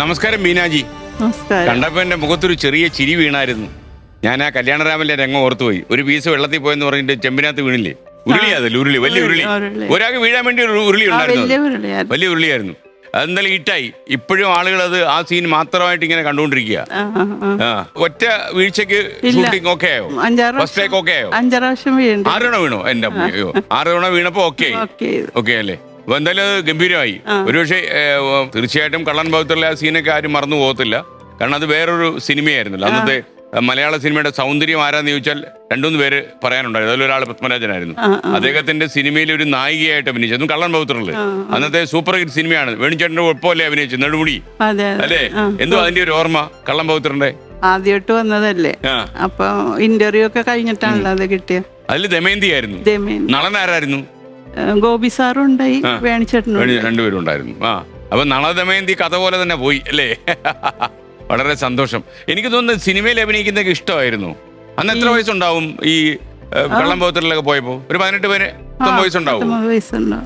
നമസ്കാരം മീനാജി. കണ്ടപ്പോ എന്റെ മുഖത്തൊരു ചെറിയ ചിരി വീണായിരുന്നു. ഞാൻ ആ കല്യാണരാമന്റെ രംഗം ഓർത്തുപോയി ഒരു പീസ് വെള്ളത്തിൽ പോയെന്ന് പറഞ്ഞിട്ട് ചെമ്പിനകത്ത് വീണില്ലേ? ഉരുളി അതല്ലേ ഉരുളി. വലിയ ഉരുളി. ഒരാൾക്ക് വീഴാൻ വേണ്ടി ഒരു ഉരുളി ഉണ്ടായിരുന്നു വലിയ. ഉരുളിയായിരുന്നു. അതെന്തായാലും ഹിറ്റായി. ഇപ്പോഴും ആളുകൾ അത് ആ സീൻ മാത്രമായിട്ട് ഇങ്ങനെ കണ്ടുകൊണ്ടിരിക്കുക. ഒറ്റ വീഴ്ചക്ക്. ഷൂട്ടിംഗ് ഓക്കെ ആയോ? ഫസ്റ്റ് ടേക്ക് ഓക്കെ ആയോ? ആറ് തവണ വീണോ? എന്റെ ആറ് തവണ വീണപ്പോ ഓക്കെ ഓക്കെ അല്ലേ? എന്തായാലും അത് ഗംഭീരമായി. ഒരുപക്ഷെ തീർച്ചയായിട്ടും കള്ളൻ ഭാഗത്തുള്ള ആ സീനൊക്കെ ആരും മറന്നു പോകത്തില്ല. കാരണം അത് വേറൊരു സിനിമയായിരുന്നല്ലോ. അന്നത്തെ മലയാള സിനിമയുടെ സൗന്ദര്യം ആരാന്ന് ചോദിച്ചാൽ രണ്ടുമൂന്ന് പേര് പറയാനുണ്ടായിരുന്നു. അതിലൊരാൾ പത്മരാജനായിരുന്നു. അദ്ദേഹത്തിന്റെ സിനിമയിൽ ഒരു നായികയായിട്ട് അഭിനയിച്ചു അതും കള്ളൻ ഭൗത്തറിൽ അന്നത്തെ സൂപ്പർ ഹിറ്റ് സിനിമയാണ്. വേണുചേട്ടന്റെ ഒപ്പമല്ലേ അഭിനയിച്ചു നെടുമുടി. അല്ലേ? എന്തോ അതിന്റെ ഒരു ഓർമ്മ കള്ളൻ ഭൗത്രന്റെ ആദ്യമായിട്ട് വന്നതല്ലേ? അപ്പൊ ഇന്റർവ്യൂ ഒക്കെ കഴിഞ്ഞിട്ടാണല്ലോ അത് കിട്ടിയത്. അതിൽ ദമയന്തി. ആയിരുന്നു നളൻ ആരായിരുന്നു ഗോപി സാറും ഉണ്ടായി വേണിച്ചേട്ടനും വേണി- രണ്ടുപേരും ഉണ്ടായിരുന്നു ആ അപ്പൊ നളദമയന്തി കഥ പോലെ തന്നെ പോയി അല്ലേ? വളരെ സന്തോഷം. എനിക്ക് തോന്നുന്നു സിനിമയിൽ അഭിനയിക്കുന്നതൊക്കെ ഇഷ്ടമായിരുന്നു. അന്ന് എത്ര വയസ്സുണ്ടാവും? ഈ വെള്ളം കള്ളം പോകത്തിലൊക്കെ പോയപ്പോ? ഒരു പതിനെട്ട് പേര് വയസ്സുണ്ടാവും.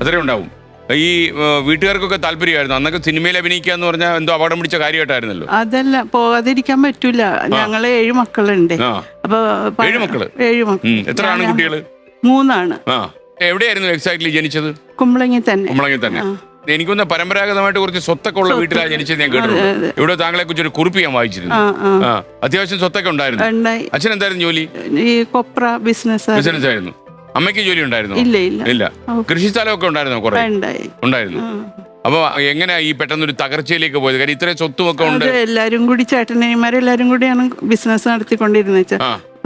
അത്രയും ഉണ്ടാവും. ഈ വീട്ടുകാർക്കൊക്കെ താല്പര്യമായിരുന്നു. അന്നൊക്കെ സിനിമയിൽ അഭിനയിക്കുക എന്ന് പറഞ്ഞാൽ എന്തോ അപകടം പിടിച്ച കാര്യമായിട്ടായിരുന്നല്ലോ. അതല്ല പോകാതിരിക്കാൻ പറ്റൂല. ഞങ്ങൾ ഏഴ് മക്കളുണ്ട്. അപ്പൊ ഏഴു മക്കൾ? ഏഴ്. മക്കൾ എത്ര കുട്ടികൾ? മൂന്നാണ്. ആ. എവിടെയായിരുന്നു എക്സാക്ട്ലി ജനിച്ചത്? കുമ്പളങ്ങി തന്നെ. കുമ്പളങ്ങി തന്നെ. എനിക്കൊന്ന് പരമ്പരാഗതമായിട്ട് കുറച്ച് സ്വത്തൊക്കെ ഉള്ള വീട്ടിലാണ് ജനിച്ചത് ഞാൻ കേട്ടിട്ടുണ്ട്. ഇവിടെ താങ്കളെ കുറിച്ച് ഒരു കുറിപ്പ് ഞാൻ വായിച്ചിരുന്നു. ആ അത്യാവശ്യം സ്വത്തൊക്കെ ഉണ്ടായിരുന്നു. അച്ഛൻ എന്തായിരുന്നു ജോലി? ഈ കൊപ്ര ബിസിനസ് ബിസിനസ് ആയിരുന്നു. അമ്മയ്ക്ക് ജോലി ഉണ്ടായിരുന്നു? ഇല്ല കൃഷി സ്ഥലമൊക്കെ ഉണ്ടായിരുന്നു കുറെ? ഉണ്ടായി. ഉണ്ടായിരുന്നു. അപ്പൊ എങ്ങനെയാ ഈ പെട്ടെന്ന് ഒരു തകർച്ചയിലേക്ക് പോയത്? കാര്യം ഇത്രയും സ്വത്തും ഒക്കെ ഉണ്ട് എല്ലാരും കൂടി ചേട്ടനന്മാരെല്ലാരും കൂടിയാണ് ബിസിനസ് നടത്തിക്കൊണ്ടിരുന്നത്.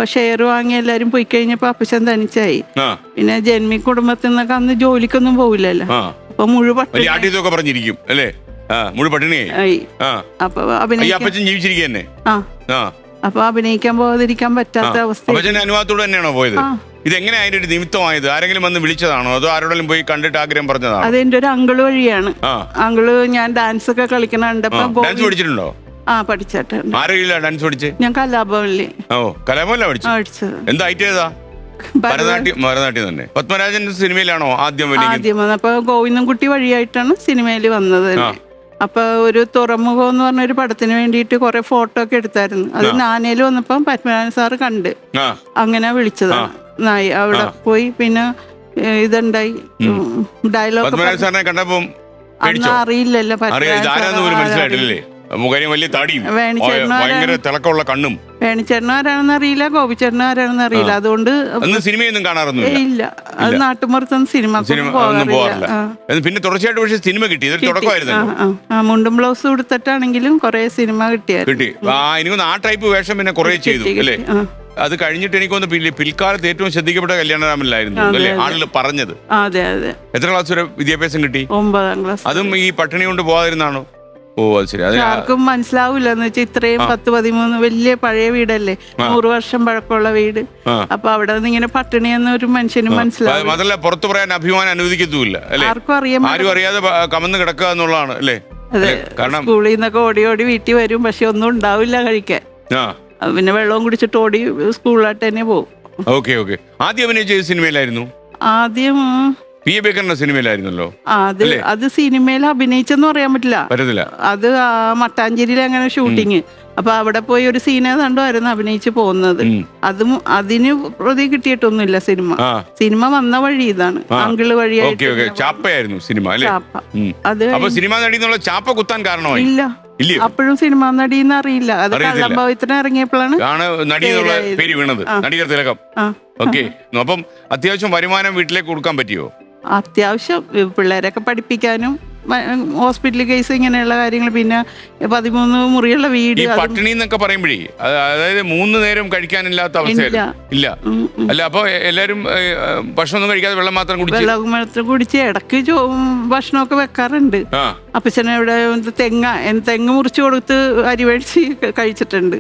അപ്പൊ ഷെയർ വാങ്ങി എല്ലാരും പോയി കഴിഞ്ഞപ്പോ അപ്പച്ചൻ തനിച്ചായി. ആ. പിന്നെ ജന്മി കുടുംബത്തിൽ നിന്നൊക്കെ അന്ന് ജോലിക്കൊന്നും പോവില്ലല്ലോ. ആ. അപ്പൊ വലിയ ആട്ടിയതൊക്കെ പറഞ്ഞിരിക്കും അല്ലേ? ആ മുഴു പട്ടിണിയായി ആയി. ആ. അപ്പൊ ഈ അഭിനയിക്കാൻ അപ്പച്ചൻ ജീവിച്ചിരിക്കുക തന്നെ. ആ. ആ. അപ്പൊ അഭിനയിക്കാൻ പോകാതിരിക്കാൻ പറ്റാത്ത അവസ്ഥ അപ്പച്ചന്റെ അനുവാദത്തോടെ തന്നെയാണോ പോയത്? ആ. ഇതെങ്ങനെ അതിന്റെ ഒരു നിമിത്തമായത്? ആരെങ്കിലും വന്ന് വിളിച്ചതാണോ? അതോ ആരോടെങ്കിലും പോയി കണ്ടിട്ട് ആഗ്രഹം പറഞ്ഞതാണോ? അതെന്റെ ഒരു അങ്കിൾ വഴിയാണ്. ആ. അങ്കിൾ ഞാൻ ഡാൻസ് ഒക്കെ കളിക്കണുണ്ടപ്പോ ഡാൻസ് പഠിച്ചിട്ടുണ്ടോ? ആ പഠിച്ചിട്ടുണ്ട്. ആരെങ്കിലും ഡാൻസ് പഠിച്ച്? ഞാൻ കലാഭവനിൽ. ഓ കലാമല്ല പഠിച്ചു? പഠിച്ചത്. എന്താ ഐറ്റം ഏതാ? ഭരതനാട്യം. ഭരതനാട്യം തന്നെ. പത്മരാജൻ സിനിമയിലാണോ ആദ്യം വലിയ ആദ്യം വന്നത്? അപ്പൊ ഗോവിന്ദൻകുട്ടി വഴിയായിട്ടാണ് സിനിമയിൽ വന്നത്. തന്നെ. അപ്പൊ ഒരു തുറമുഖം എന്ന് പറഞ്ഞ ഒരു പടത്തിന് വേണ്ടിയിട്ട് കുറെ ഫോട്ടോ ഒക്കെ എടുത്തായിരുന്നു. അത് നാനയിൽ വന്നപ്പം പത്മനാഭൻ സാറ് കണ്ട്. ആ. അങ്ങനെ വിളിച്ചതാണ് നായി അവിടെ പോയി പിന്നെ ഏ, ഇതുണ്ടായി. ഡയലോഗ് പത്മരാജൻ സാറിനെ കണ്ടപ്പം അന്ന് പേടിച്ചോ? അറിയില്ലല്ലോ അറിയാം പത്മനാഭൻ ഇതാരാന്ന് പോലും ആരാ- മനസ്സിലായിട്ടില്ലേ മുഖര്യം വലിയ തടിയും. വേണിച്ചേട്ടനും ഭയങ്കര തിളക്കമുള്ള കണ്ണും. വേണിച്ചേട്ടനും ആരാണെന്ന് അറിയില്ല ഗോപിച്ചേട്ടനും ആരാണെന്ന് അറിയില്ല. അതുകൊണ്ട് അന്ന് സിനിമയൊന്നും കാണാറൊന്നും ഇല്ല. അത് നാട്ടുമ്പുറത്തൊന്നും സിനിമ സിനിമ ഒന്നും പോകാറില്ല. പിന്നെ തുടർച്ചയായിട്ട് പക്ഷേ സിനിമ കിട്ടി. ഇതൊരു തുടക്കമായിരുന്നു മുണ്ടും ബ്ലൗസ് കൊടുത്തിട്ടാണെങ്കിലും കുറെ സിനിമ കിട്ടിയായിരുന്നു. കിട്ടി. ആ ആ ടൈപ്പ് വേഷം പിന്നെ കുറെ ചെയ്തു അല്ലേ? അത് കഴിഞ്ഞിട്ട് എനിക്കൊന്ന് പിൽ- പിൽക്കാലത്ത് ഏറ്റവും ശ്രദ്ധിക്കപ്പെട്ട കല്യാണരാമനിലായിരുന്നു അല്ലേ? ആളുകൾ പറഞ്ഞത്. അതെ അതെ. എത്ര ക്ലാസ് വരെ വിദ്യാഭ്യാസം കിട്ടി? ഒമ്പതാം ക്ലാസ് അതും ഈ പട്ടിണി കൊണ്ട് പോകാതിരുന്നാണോ? ഓ അത് ശരി. അത് ആർക്കും മനസ്സിലാവില്ല എന്ന് വെച്ചാൽ ഇത്രയും പത്ത് പതിമൂന്ന് വലിയ പഴയ വീടല്ലേ? നൂറ് വർഷം പഴക്കമുള്ള വീട്. ആ. അപ്പൊ അവിടെ നിന്ന് ഇങ്ങനെ പട്ടിണിയെന്ന് ഒരു മനുഷ്യനും മനസ്സിലാവും മാത്രമല്ല പുറത്തു പറയാൻ അഭിമാനം അനുവദിക്കത്തുമില്ല അല്ലേ? ആർക്കും അറിയാൻ ആരും അറിയാതെ പ- കമന്ന് കിടക്കുക എന്നുള്ളതാണ് അല്ലേ? അതെ. അല്ലേ? കാരണം സ്കൂളിൽ നിന്നൊക്കെ ഓടി ഓടി വീട്ടിൽ വരും പക്ഷെ ഒന്നും ഉണ്ടാവില്ല കഴിക്കാൻ. ആ. അപ്പൊ പിന്നെ വെള്ളവും കുടിച്ചിട്ട് ഓടി സ്കൂളിലായിട്ട് തന്നെ പോകും. Okay okay. ആദ്യം അഭിനയിച്ച ഏത് സിനിമയിലായിരുന്നു? ആദ്യം പി. എ. ബേക്കറിന്റെ സിനിമയിലായിരുന്നല്ലോ. അത് അത് സിനിമയിൽ അഭിനയിച്ചെന്ന് പറയാൻ പറ്റില്ല. പറ്റത്തില്ല. അത് മട്ടാഞ്ചേരിയിൽ അങ്ങനെ ഷൂട്ടിങ്. അപ്പൊ അവിടെ പോയി ഒരു സീന കണ്ടുമായിരുന്നു അഭിനയിച്ച് പോകുന്നത്. അതും അതിന് പ്രതി കിട്ടിയിട്ടൊന്നുമില്ല സിനിമ. സിനിമ വന്ന വഴി ഇതാണ്. അങ്കിൾ വഴിയായിട്ട് ചാപ്പയായിരുന്നു സിനിമ അത് സിനിമ നടി ചാപ്പ കുത്താൻ കാരണമായി? ഇല്ല. അപ്പോഴും സിനിമ നടി എന്ന് അറിയില്ല. അത്. കള്ളംഭവത്തിന് ഇറങ്ങിയപ്പോഴാണ് ആണ് നടി എന്നുള്ള പേര് വീണത്. നടികർ തിലകം ആ. ഓക്കെ. അപ്പം അത്യാവശ്യം വരുമാനം വീട്ടിലേക്ക് കൊടുക്കാൻ പറ്റിയോ? അത്യാവശ്യം പിള്ളേരൊക്കെ പഠിപ്പിക്കാനും ഹോസ്പിറ്റൽ കേസ് ഇങ്ങനെയുള്ള കാര്യങ്ങൾ പിന്നെ പതിമൂന്ന് മുറിയുള്ള വീട് ഈ പട്ടിണി എന്നൊക്കെ പറയുമ്പോഴേ അതായത് മൂന്ന് നേരം കഴിക്കാനില്ലാത്ത അവസ്ഥയല്ല? ഇല്ല. അല്ല അപ്പൊ എല്ലാരും ഭക്ഷണമൊന്നും കഴിക്കാതെ വെള്ളം മാത്രം കുടിച്ച് മാത്രം കുടിച്ച് ഇടയ്ക്ക് ചോ ഭക്ഷണമൊക്കെ വെക്കാറുണ്ട്. അപ്പച്ചനെ ഇവിടെ തെങ്ങ തെങ്ങ് മുറിച്ചു കൊടുത്ത് അരി മേടിച്ച് കഴിച്ചിട്ടുണ്ട്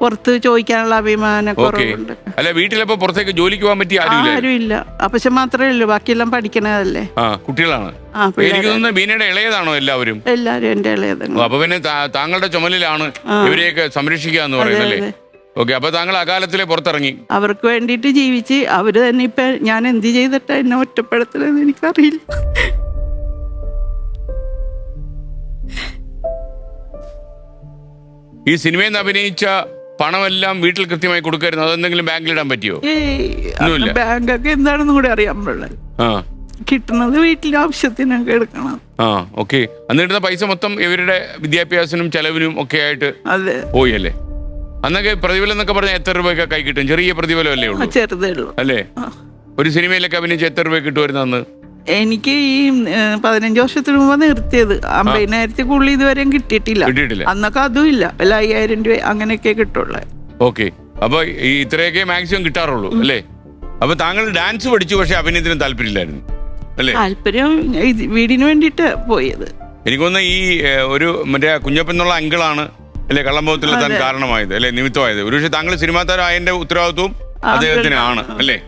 പുറത്ത് ചോദിക്കാനുള്ള അഭിമാന ഓക്കെ. കുറവുണ്ട്. അല്ല വീട്ടിലപ്പോ പുറത്തേക്ക് ജോലിക്ക് പോകാൻ പറ്റിയ ആരുമില്ല? ആരും ഇല്ല അപ്പച്ചൻ മാത്രമേ ഉള്ളൂ. ബാക്കിയെല്ലാം പഠിക്കണതല്ലേ? ആ കുട്ടികളാണ്. ആ എനിക്ക് തോന്നുന്നു ബീനയുടെ ഇളയതാണോ എല്ലാവരും? എല്ലാരും എന്റെ ഇളയതങ്ങൾ ഓ, അപ്പൊ പിന്നെ താ- താങ്കളുടെ ചുമലിലാണ് ഇവരെയൊക്കെ സംരക്ഷിക്കുക എന്ന് പറയുന്നത് അല്ലേ? അതെ. ഓക്കെ അപ്പൊ താങ്കൾ അകാലത്തിലെ പുറത്തിറങ്ങി. അവർക്ക് വേണ്ടിയിട്ട് ജീവിച്ച് അവർ തന്നെ ഇപ്പൊ ഞാൻ എന്ത് ചെയ്തിട്ടാ എന്നെ ഒറ്റപ്പെടുത്തലെന്ന് എനിക്കറിയില്ല. ഈ സിനിമയിൽ നിന്ന് അഭിനയിച്ച പണമെല്ലാം വീട്ടിൽ കൃത്യമായി കൊടുക്കായിരുന്നു. അതെന്തെങ്കിലും ബാങ്കിൽ ഇടാൻ പറ്റിയോ? ബാങ്ക് ഒന്നുമില്ല. ബാങ്കൊക്കെ എന്താണെന്നും കൂടി അറിയാൻ പാടില്ല ആ. കിട്ടുന്നത് വീട്ടിലെ ആവശ്യത്തിനൊക്കെ എടുക്കണം. ആ ഓക്കെ. അന്ന് കിട്ടുന്ന പൈസ മൊത്തം ഇവരുടെ വിദ്യാഭ്യാസത്തിനും ചെലവിനും ഒക്കെ ആയിട്ട് അതെ. പോയി അല്ലേ? അന്നൊക്കെ പ്രതിഫലം എന്നൊക്കെ പറഞ്ഞാൽ എത്ര രൂപയൊക്കെ കൈ കിട്ടും? ചെറിയ പ്രതിഫലം അല്ലേ ഉള്ളൂ ചെറുതേ ഉള്ളൂ. അല്ലേ? ഒരു സിനിമയിലൊക്കെ അഭിനയിച്ച് എത്ര രൂപ കിട്ടുമായിരുന്നു അന്ന്? എനിക്ക് ഈ പതിനഞ്ച് വർഷത്തിന് മുമ്പ് നിർത്തിയത്. അമ്പതിനായിരത്തി കൂടുതൽ ഇതുവരെയും കിട്ടിയിട്ടില്ല. കിട്ടിയിട്ടില്ല. അന്നൊക്കെ അതും ഇല്ല. വല്ല അയ്യായിരം രൂപ അങ്ങനെയൊക്കെ കിട്ടുള്ളൂ. ഓക്കെ. അപ്പൊ ഈ ഇത്രയൊക്കെ മാക്സിമം കിട്ടാറുള്ളൂ അല്ലേ? അപ്പൊ താങ്കൾ ഡാൻസ് പഠിച്ചു പക്ഷെ അഭിനയത്തിന് താല്പര്യമില്ലായിരുന്നു അല്ലേ? താല്പര്യം വീടിന് വേണ്ടിട്ട് പോയത്. എനിക്കൊന്ന് ഈ ഒരു മറ്റേ കുഞ്ഞപ്പൻ എന്നുള്ള അങ്കിളാണ് അല്ലെ കള്ളംബോധത്തിലെത്താൻ കാരണമായത് അല്ലെ നിമിത്തമായത്. ഒരുപക്ഷെ താങ്കൾ സിനിമാ താരം അതിന്റെ ഉത്തരവാദിത്വവും അദ്ദേഹത്തിനാണ് അല്ലേ?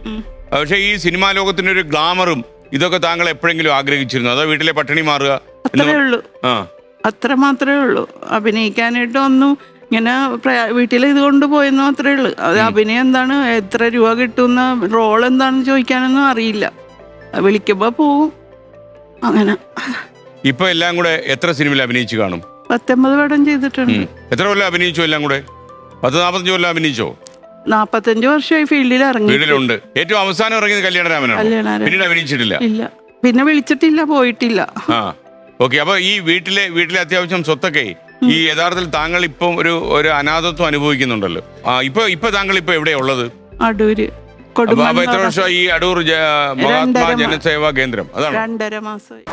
പക്ഷെ ഈ സിനിമാ ലോകത്തിന്റെ ഒരു ഗ്ലാമറും ഇതൊക്കെ താങ്കൾ എപ്പോഴെങ്കിലും ആഗ്രഹിച്ചിരുന്നു? അതോ വീട്ടിലെ പട്ടിണി മാറുക? അത്രേ ഉള്ളൂ. ആ. അത്ര മാത്രമേ ഉള്ളൂ. അഭിനയിക്കാനായിട്ട് ഒന്നും ഇങ്ങനെ വീട്ടിലെ വീട്ടിൽ ഇത് കൊണ്ടുപോയെന്ന് മാത്രമേ ഉള്ളൂ. അത് അഭിനയം എന്താണ് എത്ര രൂപ കിട്ടുന്ന റോൾ എന്താണെന്ന് ചോദിക്കാനൊന്നും അറിയില്ല. വിളിക്കുമ്പോ പോവും. അങ്ങനെ. ഇപ്പൊ എല്ലാം കൂടെ എത്ര സിനിമയിൽ അഭിനയിച്ചു കാണും? പത്തൊമ്പത് പടം ചെയ്തിട്ടുണ്ട്. എത്ര കൊല്ലം അഭിനയിച്ചു എല്ലാം കൂടെ? പത്ത് നാൽപ്പത്തഞ്ച് കൊല്ലം അഭിനയിച്ചോ? നാപ്പത്തഞ്ച് വർഷമായി ഫീൽഡിൽ ഇറങ്ങി. വീട്ടിലുണ്ട് ഏറ്റവും അവസാനം ഇറങ്ങിയത് കല്യാണരാമനാണ്? കല്യാണരാമൻ. പിന്നീട് അഭിനയിച്ചിട്ടില്ല? ഇല്ല. പിന്നെ വിളിച്ചിട്ടില്ല പോയിട്ടില്ല. ആ. ഓക്കെ അപ്പൊ ഈ വീട്ടിലെ വീട്ടിലെ അത്യാവശ്യം സ്വത്തൊക്കെ ഈ യഥാർത്ഥത്തിൽ താങ്കൾ ഇപ്പം ഒരു ഒരു അനാഥത്വം അനുഭവിക്കുന്നുണ്ടല്ലോ. ആ ഇപ്പൊ ഇപ്പൊ താങ്കൾ ഇപ്പൊ എവിടെയാ ഉള്ളത്? അടൂര്. അപ്പൊ അപ്പൊ എത്ര കൊടുമണ്ണ വർഷം ഈ അടൂർ ജ- മഹാത്മാ രണ്ടര മാ- ജനസേവാ കേന്ദ്രം? അതാണ്. രണ്ടര മാസമായി.